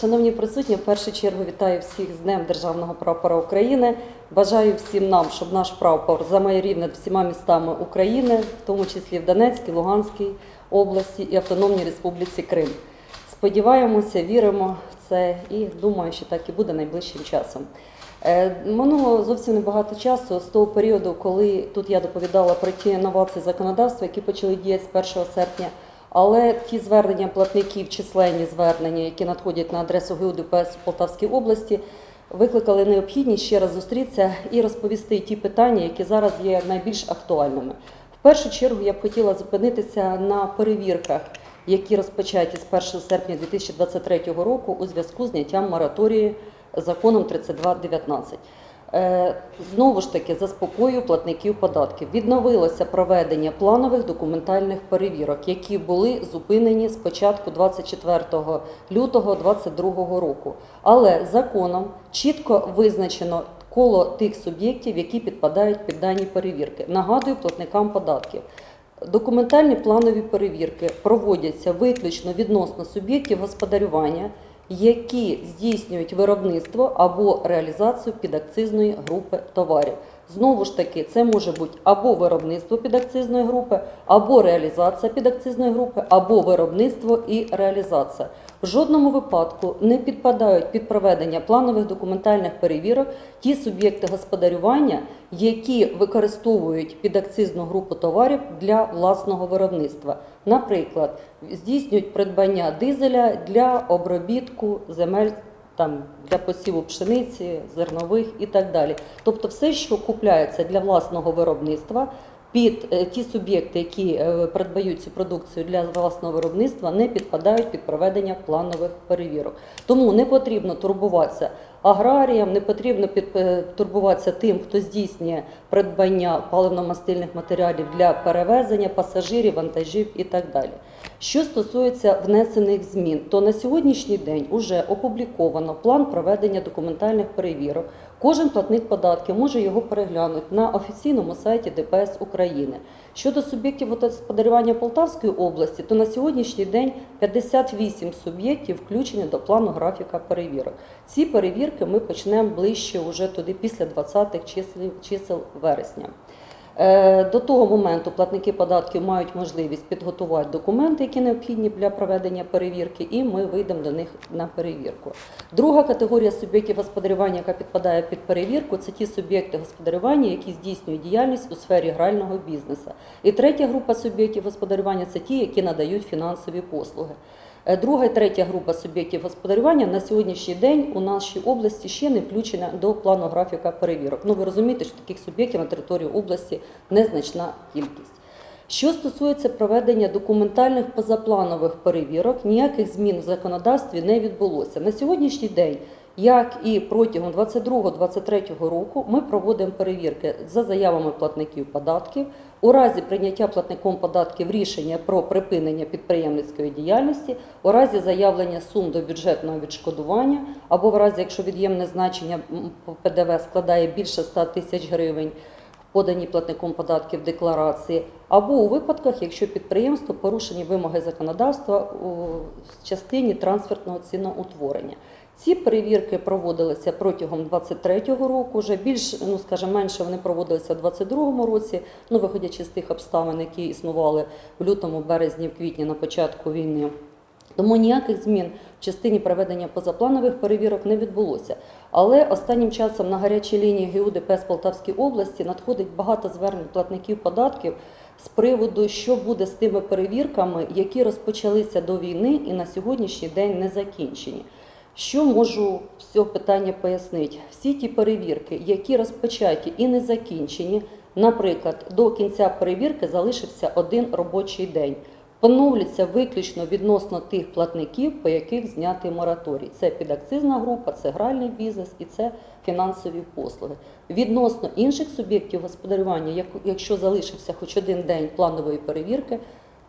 Шановні присутні, в першу чергу вітаю всіх з Днем Державного прапора України. Бажаю всім нам, щоб наш прапор замайорів над всіма містами України, в тому числі в Донецькій, Луганській області і Автономній Республіці Крим. Сподіваємося, віримо в це і думаю, що так і буде найближчим часом. Е, Минуло зовсім небагато часу з того періоду, коли тут я доповідала про ті новації законодавства, які почали діяти з 1 серпня. Але ті звернення платників, численні звернення, які надходять на адресу ГУ ДПС в Полтавській області, викликали необхідність ще раз зустрітися і розповісти ті питання, які зараз є найбільш актуальними. В першу чергу я б хотіла зупинитися на перевірках, які розпочаті з 1 серпня 2023 року у зв'язку з зняттям мораторії законом 3219. Е, Знову ж таки, заспокою платників податків. Відновилося проведення планових документальних перевірок, які були зупинені з початку 24 лютого 2022 року. Але законом чітко визначено коло тих суб'єктів, які підпадають під дані перевірки. Нагадую платникам податків. Документальні планові перевірки проводяться виключно відносно суб'єктів господарювання, які здійснюють виробництво або реалізацію підакцизної групи товарів. Знову ж таки, це може бути або виробництво підакцизної групи, або реалізація підакцизної групи, або виробництво і реалізація. В жодному випадку не підпадають під проведення планових документальних перевірок ті суб'єкти господарювання, які використовують підакцизну групу товарів для власного виробництва. Наприклад, здійснюють придбання дизеля для обробітку земель там для посіву пшениці, зернових і так далі. Тобто, все, що купляється для власного виробництва. Під е, ті суб'єкти, які е, придбають цю продукцію для власного виробництва, не підпадають під проведення планових перевірок. Тому не потрібно турбуватися аграріям, не потрібно е, турбуватися тим, хто здійснює придбання паливно-мастильних матеріалів для перевезення пасажирів, вантажів і так далі. Що стосується внесених змін, то на сьогоднішній день вже опубліковано план проведення документальних перевірок. Кожен платник податків може його переглянути на офіційному сайті ДПС України. Щодо суб'єктів господарювання Полтавської області, то на сьогоднішній день 58 суб'єктів включені до плану графіка перевірок. Ці перевірки ми почнемо ближче уже туди після 20-х чисел, вересня. Е, До того моменту платники податків мають можливість підготувати документи, які необхідні для проведення перевірки, і ми вийдемо до них на перевірку. Друга категорія суб'єктів господарювання, яка підпадає під перевірку, це ті суб'єкти господарювання, які здійснюють діяльність у сфері грального бізнесу. І третя група суб'єктів господарювання це ті, які надають фінансові послуги. Е, Друга і третя група суб'єктів господарювання на сьогоднішній день у нашій області ще не включена до плану графіка перевірок. Ну ви розумієте, що таких суб'єктів на території області незначна кількість. Що стосується проведення документальних позапланових перевірок, ніяких змін в законодавстві не відбулося. На сьогоднішній день, як і протягом 2022-2023 року, ми проводимо перевірки за заявами платників податків. У разі прийняття платником податків рішення про припинення підприємницької діяльності, у разі заявлення сум до бюджетного відшкодування, або в разі, якщо від'ємне значення ПДВ складає більше 100 тисяч гривень, подані платником податків декларації, або у випадках, якщо підприємство порушені вимоги законодавства у частині трансфертного ціноутворення. Ці перевірки проводилися протягом 23-го року. Вже більш, ну скажімо, менше вони проводилися в 22-му році. Ну, виходячи з тих обставин, які існували в лютому, березні, в квітні на початку війни. Тому ніяких змін в частині проведення позапланових перевірок не відбулося. Але останнім часом на гарячій лінії ГУ ДПС Полтавській області надходить багато звернень платників податків з приводу, що буде з тими перевірками, які розпочалися до війни і на сьогоднішній день не закінчені. Що можу з питання пояснити? Всі ті перевірки, які розпочаті і не закінчені, наприклад, до кінця перевірки залишився один робочий день. Поновляться виключно відносно тих платників, по яких знятий мораторій. Це підакцизна група, це гральний бізнес і це фінансові послуги. Відносно інших суб'єктів господарювання, як- якщо залишився хоч один день планової перевірки,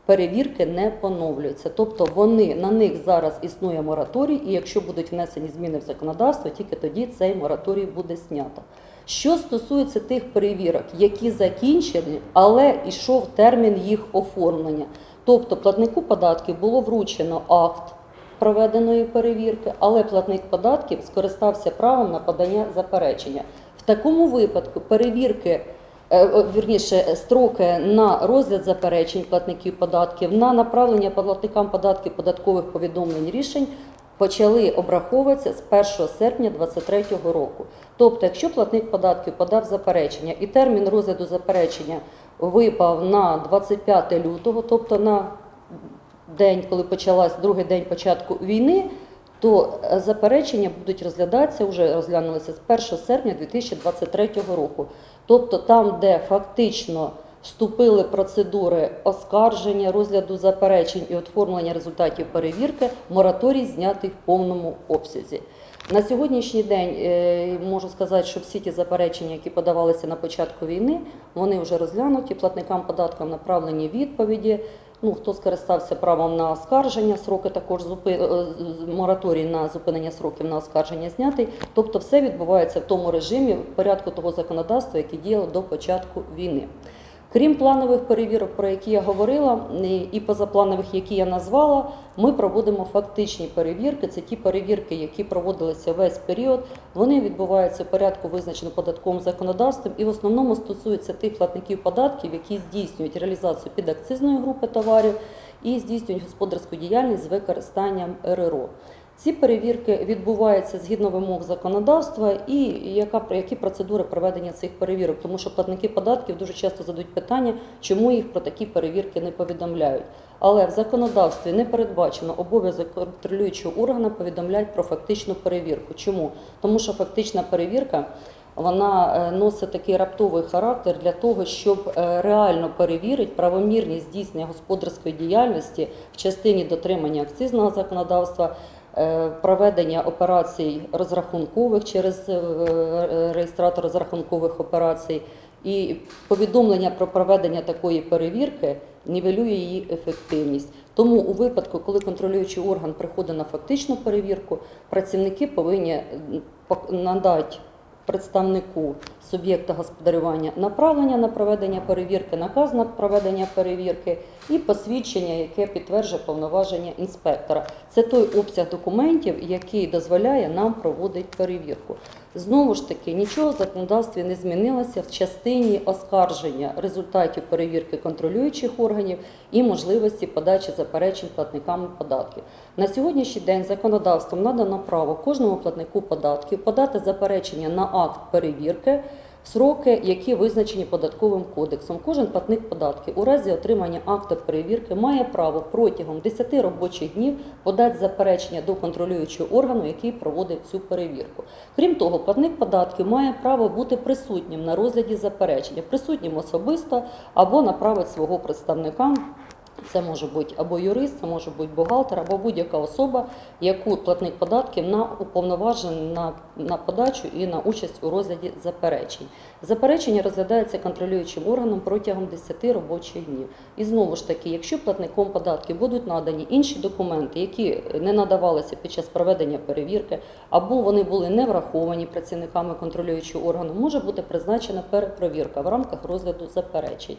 перевірки не поновлюються. Тобто вони на них зараз існує мораторій, і якщо будуть внесені зміни в законодавство, тільки тоді цей мораторій буде знято. Що стосується тих перевірок, які закінчені, але йшов термін їх оформлення. Тобто платнику податків було вручено акт проведеної перевірки, але платник податків скористався правом на подання заперечення. В такому випадку перевірки, вірніше, строки на розгляд заперечень платників податків, на направлення платникам податків податкових повідомлень рішень почали обраховуватися з 1 серпня 2023 року. Тобто, якщо платник податків подав заперечення і термін розгляду заперечення випав на 25 лютого, тобто на день, коли почалась другий день початку війни, то е, заперечення будуть розглядатися, вже розглянулися з 1 серпня 2023 року. Тобто там, де фактично вступили процедури оскарження, розгляду заперечень і оформлення результатів перевірки, мораторій знятий в повному обсязі. На сьогоднішній день е, можу сказати, що всі ті заперечення, які подавалися на початку війни, вони вже розглянуті. Платникам податкам направлені відповіді. Ну, хто скористався правом на оскарження, сроки також зупи... е, мораторій на зупинення сроків на оскарження знятий. Тобто все відбувається в тому режимі, в порядку того законодавства, яке діяло до початку війни. Крім планових перевірок, про які я говорила, і- позапланових, які я назвала, ми проводимо фактичні перевірки. Це ті перевірки, які проводилися весь період. Вони відбуваються в порядку, визначено податковим законодавством, і в основному стосуються тих платників податків, які здійснюють реалізацію підакцизної групи товарів і здійснюють господарську діяльність з використанням РРО. Ці перевірки відбуваються згідно вимог законодавства і яка, які процедури проведення цих перевірок, тому що платники податків дуже часто задають питання, чому їх про такі перевірки не повідомляють. Але в законодавстві не передбачено обов'язок контролюючого органу повідомляти про фактичну перевірку. Чому? Тому що фактична перевірка вона е, носить такий раптовий характер для того, щоб е, реально перевірити правомірність здійснення господарської діяльності в частині дотримання акцизного законодавства, проведення операцій розрахункових через е, е, реєстратор розрахункових операцій. І повідомлення про проведення такої перевірки нівелює її ефективність. Тому у випадку, коли контролюючий орган приходить на фактичну перевірку, працівники повинні надати представнику суб'єкта господарювання направлення на проведення перевірки, наказ на проведення перевірки і посвідчення, яке підтверджує повноваження інспектора. Це той обсяг документів, який дозволяє нам проводити перевірку. Знову ж таки, нічого в законодавстві не змінилося в частині оскарження результатів перевірки контролюючих органів і можливості подачі заперечень платниками податків. На сьогоднішній день законодавством надано право кожному платнику податків подати заперечення на акт перевірки сроки, які визначені податковим кодексом. Кожен платник податків у разі отримання акту перевірки має право протягом 10 робочих днів подати заперечення до контролюючого органу, який проводить цю перевірку. Крім того, платник податків має право бути присутнім на розгляді заперечення, присутнім особисто або направити свого представника. Це може бути або юрист, це може бути бухгалтер, або будь-яка особа, яку платник податків на уповноважений на, на подачу і на участь у розгляді заперечень. Заперечення розглядається контролюючим органом протягом 10 робочих днів. І знову ж таки, якщо платником податків будуть надані інші документи, які не надавалися під час проведення перевірки, або вони були не враховані працівниками контролюючого органу, може бути призначена перепровірка в рамках розгляду заперечень.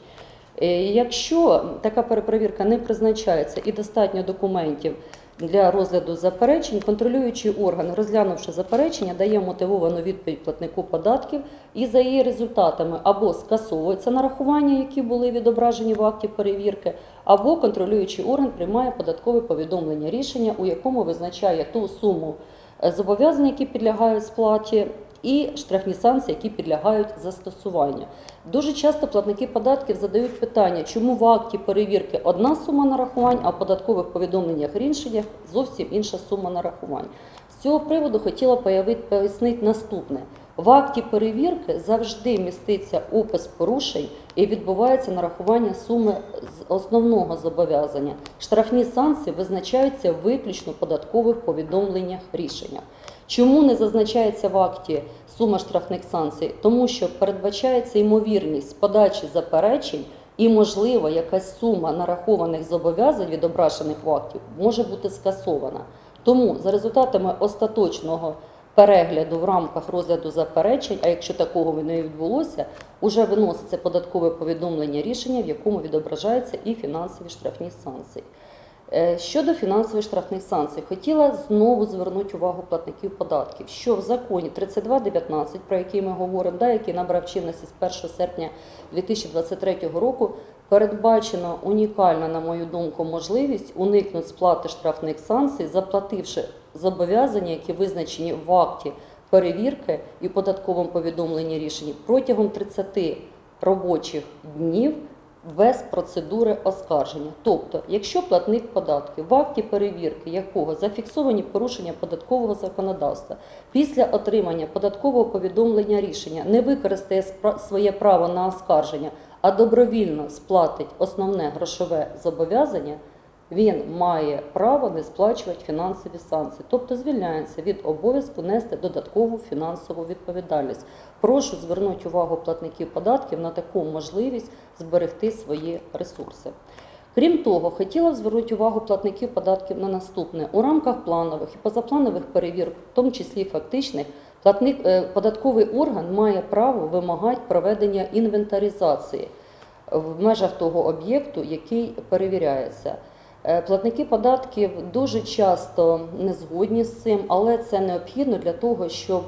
Е, Якщо така перепровірка не призначається і достатньо документів для розгляду заперечень, контролюючий орган, розглянувши заперечення, дає мотивовану відповідь платнику податків і за її результатами або скасовується нарахування, які були відображені в акті перевірки, або контролюючий орган приймає податкове повідомлення рішення, у якому визначає ту суму е, зобов'язань, які підлягають сплаті, і штрафні санкції, які підлягають застосуванню. Дуже часто платники податків задають питання, чому в акті перевірки одна сума нарахувань, а в податкових повідомленнях рішеннях зовсім інша сума нарахувань. З цього приводу хотіла пояснити наступне. В акті перевірки завжди міститься опис порушень і відбувається нарахування суми з основного зобов'язання. Штрафні санкції визначаються виключно в податкових повідомленнях рішення. Чому не зазначається в акті сума штрафних санкцій? Тому що передбачається ймовірність подачі заперечень і, можливо, якась сума нарахованих зобов'язань, відображених в акті, може бути скасована. Тому за результатами остаточного перегляду в рамках розгляду заперечень, а якщо такого не відбулося, уже виноситься податкове повідомлення рішення, в якому відображаються і фінансові штрафні санкції. Е, Щодо фінансових штрафних санкцій, хотіла знову звернути увагу платників податків, що в законі 3219, про який ми говоримо, да, який набрав чинності з 1 серпня 2023 року, передбачено унікальна, на мою думку, можливість уникнути сплати штрафних санкцій, заплативши зобов'язання, які визначені в акті перевірки і податковому повідомленні рішення протягом 30 робочих днів без процедури оскарження. Тобто, якщо платник податків в акті перевірки якого зафіксовані порушення податкового законодавства, після отримання податкового повідомлення рішення не використає своє право на оскарження, а добровільно сплатить основне грошове зобов'язання, він має право не сплачувати фінансові санкції, тобто звільняється від обов'язку нести додаткову фінансову відповідальність. Прошу звернути увагу платників податків на таку можливість зберегти свої ресурси. Крім того, хотіла б звернути увагу платників податків на наступне у рамках планових і позапланових перевірок, в тому числі фактичних, платник е, податковий орган має право вимагати проведення інвентаризації в межах того об'єкту, який перевіряється. Е, Платники податків дуже часто не згодні з цим, але це необхідно для того, щоб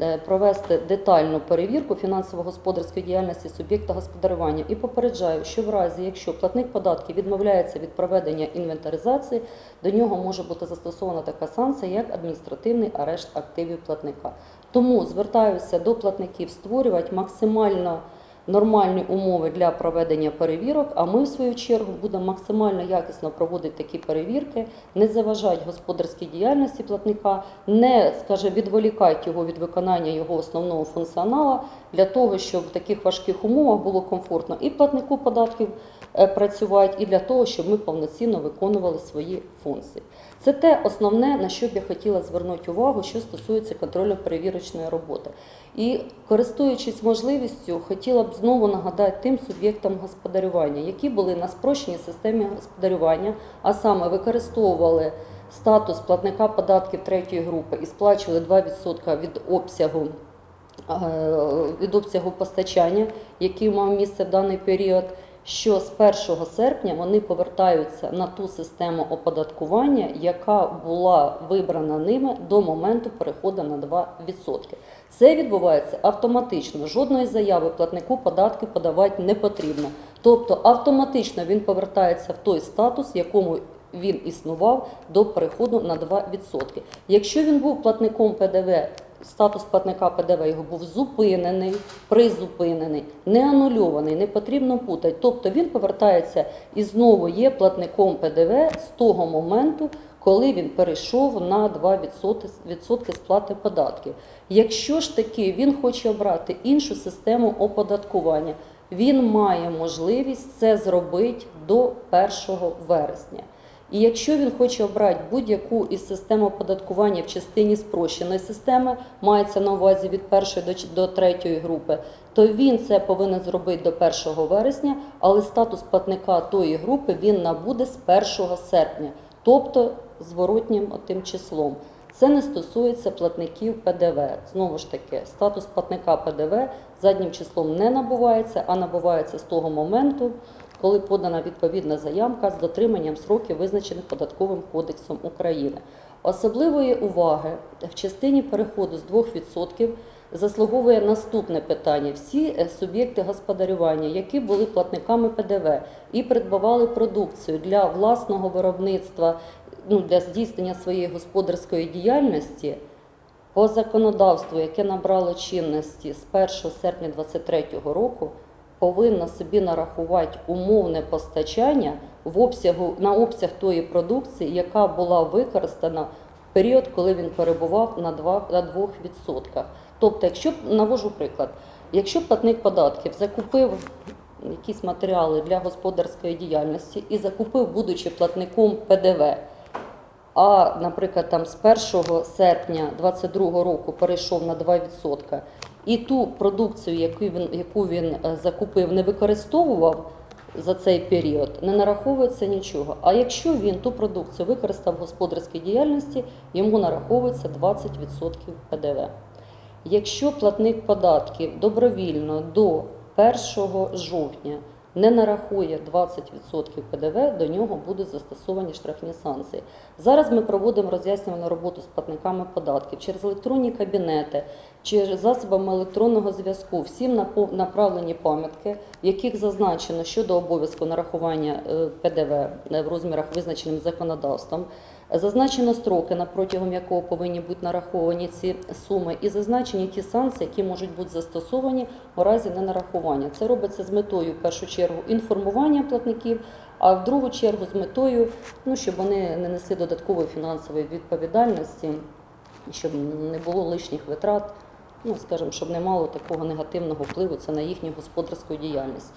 е, провести детальну перевірку фінансово-господарської діяльності суб'єкта господарювання. І попереджаю, що в разі, якщо платник податків відмовляється від проведення інвентаризації, до нього може бути застосована така санкція, як адміністративний арешт активів платника. Тому звертаюся до платників створювати максимально нормальні умови для проведення перевірок, а ми, в свою чергу, будемо максимально якісно проводити такі перевірки, не заважати господарській діяльності платника, не, скаже відволікати його від виконання його основного функціонала для того, щоб в таких важких умовах було комфортно і платнику податків працювати, і для того, щоб ми повноцінно виконували свої функції. Це те основне, на що б я хотіла звернути увагу, що стосується контрольно-перевірочної роботи. І користуючись можливістю, хотіла б знову нагадати тим суб'єктам господарювання, які були на спрощеній системі господарювання, а саме використовували статус платника податків третьої групи і сплачували 2% від обсягу. е, Від обсягу постачання, який мав місце в даний період, що з 1 серпня вони повертаються на ту систему оподаткування, яка була вибрана ними до моменту переходу на 2%. Це відбувається автоматично. Жодної заяви платнику податки подавати не потрібно. Тобто автоматично він повертається в той статус, в якому він існував до переходу на 2%. Якщо він був платником ПДВ, статус платника ПДВ його був зупинений, призупинений, не анульований, не потрібно путати. Тобто він повертається і знову є платником ПДВ з того моменту, коли він перейшов на 2% сплати податків. Якщо ж таки він хоче обрати іншу систему оподаткування, він має можливість це зробити до 1 вересня. І якщо він хоче обрати будь-яку із систем оподаткування в частині спрощеної системи, мається на увазі від першої до, третьої групи, то він це повинен зробити до 1 вересня, але статус платника тої групи він набуде з 1 серпня, тобто зворотнім тим числом. Це не стосується платників ПДВ. Знову ж таки, статус платника ПДВ заднім числом не набувається, а набувається з того моменту, коли подана відповідна заявка з дотриманням сроків, визначених податковим кодексом України. Особливої уваги в частині переходу з 2% заслуговує наступне питання: всі е, суб'єкти господарювання, які були платниками ПДВ і придбавали продукцію для власного виробництва, ну для здійснення своєї господарської діяльності. По законодавству, яке набрало чинності з 1 серпня 2023 року, повинна собі нарахувати умовне постачання в обсягу на обсяг тої продукції, яка була використана в період, коли він перебував на 2%. На 2%. Тобто, якщо навожу приклад, якщо платник податків закупив якісь матеріали для господарської діяльності і закупив, будучи платником ПДВ, а, наприклад, там з 1 серпня 2022 року перейшов на 2%, і ту продукцію, яку він, яку він е, закупив, не використовував за цей період, не нараховується нічого. А якщо він ту продукцію використав в господарській діяльності, йому нараховується 20% ПДВ. Якщо платник податків добровільно до 1 жовтня не нарахує 20% ПДВ, до нього будуть застосовані штрафні санкції. Зараз ми проводимо роз'яснювальну роботу з платниками податків через електронні кабінети, через засобами електронного зв'язку. Всім направлені пам'ятки, в яких зазначено щодо обов'язку нарахування е, ПДВ е, в розмірах, визначеним законодавством. Зазначено строки, на протягом якого повинні бути нараховані ці суми, і зазначені ті санкції, які можуть бути застосовані у разі ненарахування. Це робиться з метою, в першу чергу, інформування платників, а в другу чергу з метою, ну, щоб вони не несли додаткової фінансової відповідальності, щоб не було лишніх витрат, ну, скажімо, щоб не мало такого негативного впливу це на їхню господарську діяльність.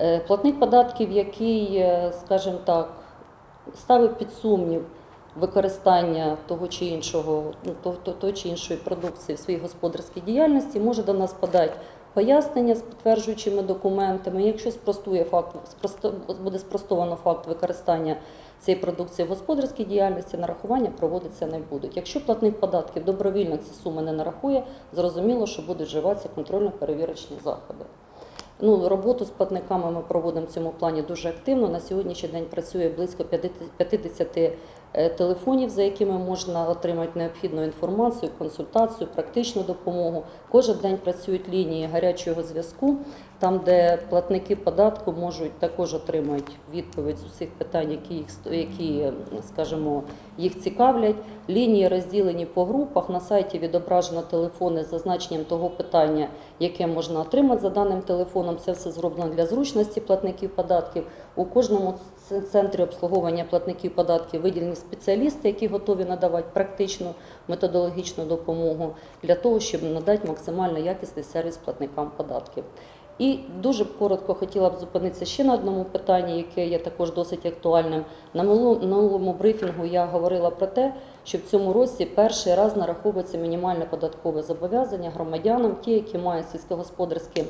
Е, Платник податків, який, е, скажімо так, ставив під сумнів використання того чи іншого, ну, то, то, то чи іншої продукції в своїй господарській діяльності, може до нас подати пояснення з підтверджуючими документами. Якщо спростує факт, спросто, буде спростовано факт використання цієї продукції в господарській діяльності, нарахування проводитися не будуть. Якщо платник податків добровільно ці суми не нарахує, зрозуміло, що будуть вживатися контрольно-перевірочні заходи. Ну, роботу з платниками ми проводимо в цьому плані дуже активно. На сьогоднішній день працює близько 50 е, телефонів, за якими можна отримати необхідну інформацію, консультацію, практичну допомогу. Кожен день працюють лінії гарячого зв'язку, там, де платники податку можуть також отримати відповідь з усіх питань, які їх які, е, скажімо, їх цікавлять. Лінії розділені по групах. На сайті відображено телефони з зазначенням того питання, яке можна отримати за даним телефоном. Це все зроблено для зручності платників податків. У кожному центрі обслуговування платників податків виділені спеціалісти, які готові надавати практичну методологічну допомогу для того, щоб надати максимально якісний сервіс платникам податків. І дуже коротко хотіла б зупинитися ще на одному питанні, яке є також досить актуальним. На минулому брифінгу я говорила про те, що в цьому році перший раз нараховується мінімальне податкове зобов'язання громадянам, ті, які мають сільськогосподарські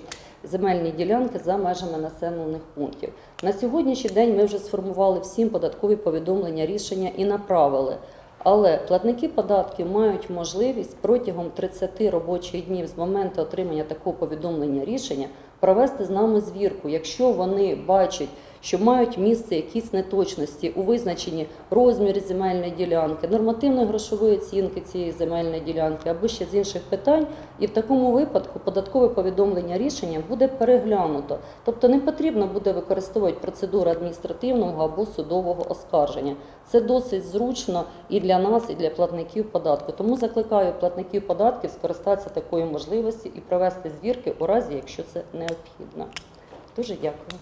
земельні ділянки за межами населених пунктів. На сьогоднішній день ми вже сформували всім податкові повідомлення, рішення і направили. Але платники податків мають можливість протягом 30 робочих днів з моменту отримання такого повідомлення рішення провести з нами звірку, якщо вони бачать, що мають місце якісь неточності у визначенні розмірі земельної ділянки, нормативної грошової оцінки цієї земельної ділянки або ще з інших питань, і в такому випадку податкове повідомлення рішення буде переглянуто. Тобто не потрібно буде використовувати процедуру адміністративного або судового оскарження. Це досить зручно і для нас, і для платників податку. Тому закликаю платників податків скористатися такою можливістю і провести звірки у разі, якщо це необхідно. Дуже дякую.